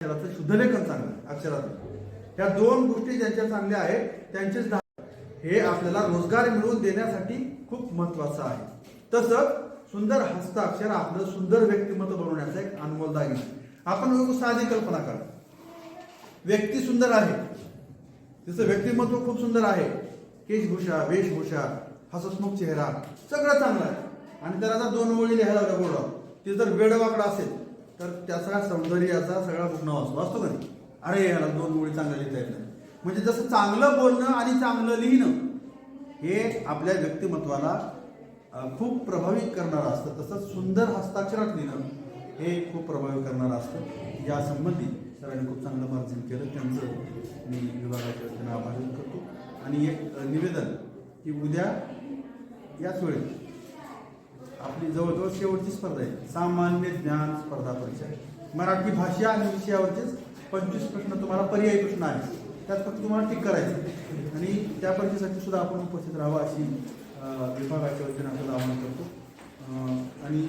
त्याचं शुद्धलेखन चांगलं अक्षरात या ह्या दोन गोष्टी ज्यांच्या चांगल्या आहेत त्यांचेच दहा हे आपल्याला रोजगार मिळवून देण्यासाठी खूप महत्वाचं आहे. तसंच सुंदर हस्ताक्षर आपलं सुंदर व्यक्तिमत्व बनवण्याचा एक अनमोल दागिना आहे. आपण बघू साधी कल्पना करा. व्यक्ती सुंदर आहे. तिचं व्यक्तिमत्व खूप सुंदर आहे. केशभूषा वेशभूषा हसतमुख चेहरा सगळं चांगलं आहे. आणि त्याला जर दोन ओळी लिहायला लागल्या बोर्डावर ते जर वेडवाकडा असेल तर त्याचा सौंदर्याचा सगळा बुकना वाचतो असतो. का नाही अरे याला दोन गोळी चांगल्या लिहिता येत नाही. म्हणजे जसं चांगलं बोलणं आणि चांगलं लिहिणं हे आपल्या व्यक्तिमत्वाला खूप प्रभावित करणारं असतं. तसंच सुंदर हस्ताक्षरात लिहिणं हे खूप प्रभावित करणारं असतं. या संबंधी सरांनी खूप चांगलं मार्जिन केलं. त्यांचं मी विभागाच्या वतीनं आभार करतो. आणि एक निवेदन की उद्या याच वेळेत आपली जवळजवळ शेवटची स्पर्धा आहे. सामान्य ज्ञान स्पर्धा परीक्षा. मराठी भाषा आणि विषयावरचेच पंचवीस प्रश्न तुम्हाला पर्यायी प्रश्न आहे त्यात फक्त तुम्हाला टिक करायचं आणि त्या परीक्षेसाठी सुद्धा आपण उपस्थित राहावं अशी विभागाच्या वतीनं आपल्याला आवाहन करतो. आणि